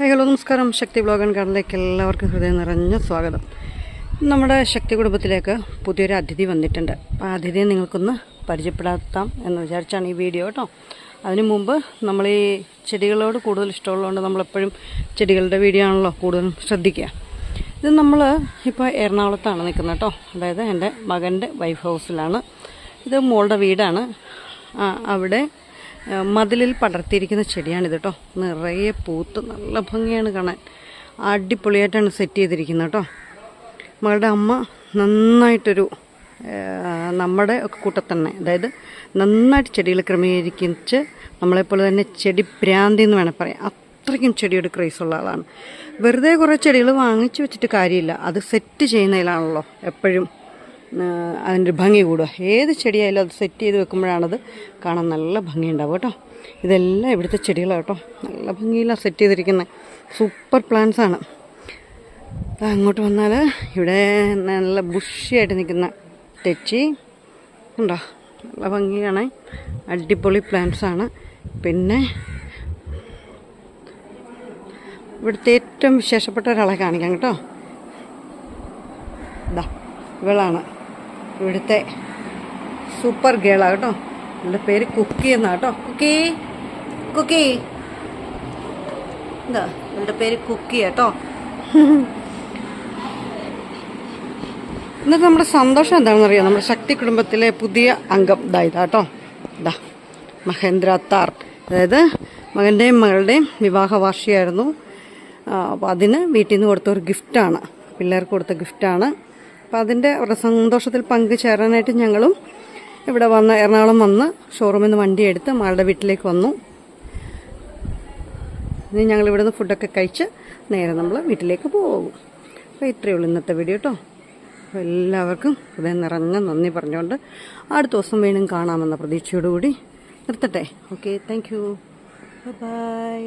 Hi hello നമസ്കാരം. ശക്തി ബ്ലോഗൻ and എല്ലാവർക്കും ഹൃദയം നിറഞ്ഞ സ്വാഗതം. നമ്മുടെ ശക്തി കുടുംബത്തിലേക്ക് പുതിയൊരു അതിഥി വന്നിട്ടുണ്ട്. ആ അതിഥിയെ നിങ്ങൾക്കൊന്ന് പരിചയപ്പെടുത്താം എന്ന് വിചാരിച്ചാണ് ഈ വീഡിയോ കേട്ടോ. അതിനു മുമ്പ് നമ്മൾ ഈ ചെടികളോട് കൂടുതൽ ഇഷ്ടമുള്ളതുകൊണ്ട് നമ്മളെപ്പോഴും ചെടികളുടെ വീഡിയോ ആണല്ലോ കൂടുതലും ശ്രദ്ധിക്കുക. ഇത് നമ്മൾ ഇപ്പോൾ എറണാകുളത്താണ് നിൽക്കുന്നത് കേട്ടോ. അതായത് എന്റെ മകന്റെ വൈഫ് ഹൗസിലാണ്. ഇത് മോളുടെ വീടാണ്. അവിടെ മതിലിൽ പടർത്തിയിരിക്കുന്ന ചെടിയാണിത് കേട്ടോ നിറയെ പൂത്ത് നല്ല ഭംഗിയാണ് കാണാൻ. അടിപൊളിയായിട്ടാണ് സെറ്റ് ചെയ്തിരിക്കുന്നത് കേട്ടോ മകളുടെ അമ്മ നന്നായിട്ടൊരു നമ്മുടെ ഒക്കെ കൂട്ടത്തന്നെ അതായത് നന്നായിട്ട് ചെടികൾ ക്രമീകരിച്ച് നമ്മളെപ്പോലെ തന്നെ ചെടി ഭ്രാന്തി എന്ന് വേണേൽ പറയാം. അത്രയ്ക്കും ചെടിയോട് ക്രേസുള്ള ആളാണ്. വെറുതെ കുറേ ചെടികൾ വാങ്ങിച്ചു വെച്ചിട്ട് കാര്യമില്ല. അത് സെറ്റ് ചെയ്യുന്നതിലാണല്ലോ എപ്പോഴും അതിന്റെ ഭംഗി കൂടുക. ഏത് ചെടിയായാലും അത് സെറ്റ് ചെയ്ത് വെക്കുമ്പോഴാണത് കാണാൻ നല്ല ഭംഗിയുണ്ടാവും കേട്ടോ. ഇതെല്ലാം ഇവിടുത്തെ ചെടികളാണ് കേട്ടോ. നല്ല ഭംഗിയിലാണ് സെറ്റ് ചെയ്തിരിക്കുന്നത് സൂപ്പർ പ്ലാന്റ്സ് ആണ്. അങ്ങോട്ട് വന്നാൽ ഇവിടെ നല്ല ബുഷിയായിട്ട് നിൽക്കുന്ന തെച്ചി ഉണ്ടോ? നല്ല ഭംഗിയാണ്. അടിപൊളി പ്ലാന്റ്സ് ആണ്. പിന്നെ ഇവിടുത്തെ ഏറ്റവും വിശേഷപ്പെട്ട ഒരാളെ കാണിക്കാം കേട്ടോ. ഇതാ ഇവളാണ്. ഇവിടുത്തെ സൂപ്പർ ഗേളാണ് കേട്ടോ. എന്റെ പേര് കുക്കി എന്നാണ് കേട്ടോ. കുക്കി കുക്കി. എന്താ ഇവളുടെ പേര് കുക്കി കേട്ടോ. എന്നിട്ട് നമ്മുടെ സന്തോഷം എന്താണെന്ന് അറിയാം നമ്മുടെ ശക്തി കുടുംബത്തിലെ പുതിയ അംഗം. ഇതാ ഇതാ കേട്ടോ. ഇതാ മഹേന്ദ്ര താർ. അതായത് മകന്റെയും മകളുടെയും വിവാഹ വാർഷികമായിരുന്നു അപ്പോൾ അതിന് വീട്ടിൽ നിന്ന് കൊടുത്ത ഒരു ഗിഫ്റ്റാണ് പിള്ളേർക്ക് കൊടുത്ത ഗിഫ്റ്റാണ് അപ്പോൾ അതിന്റെ സന്തോഷത്തിൽ പങ്കുചേരാനായിട്ട് ഞങ്ങളും ഇവിടെ വന്ന് എറണാകുളം വന്ന് ഷോറൂമിൽ നിന്ന് വണ്ടി എടുത്ത് മാളുടെ വീട്ടിലേക്ക് വന്നു. ഇനി ഞങ്ങൾ ഇവിടുന്ന് ഫുഡൊക്കെ കഴിച്ച് നേരെ നമ്മൾ വീട്ടിലേക്ക് പോകും. അപ്പോൾ ഇത്രയേ ഉള്ളൂ ഇന്നത്തെ വീഡിയോ കേട്ടോ അപ്പോൾ എല്ലാവർക്കും ഹൃദയം നിറഞ്ഞ നന്ദി പറഞ്ഞുകൊണ്ട് അടുത്ത ദിവസം വീണ്ടും കാണാമെന്ന പ്രതീക്ഷയോടുകൂടി നിർത്തട്ടെ. Okay thank you by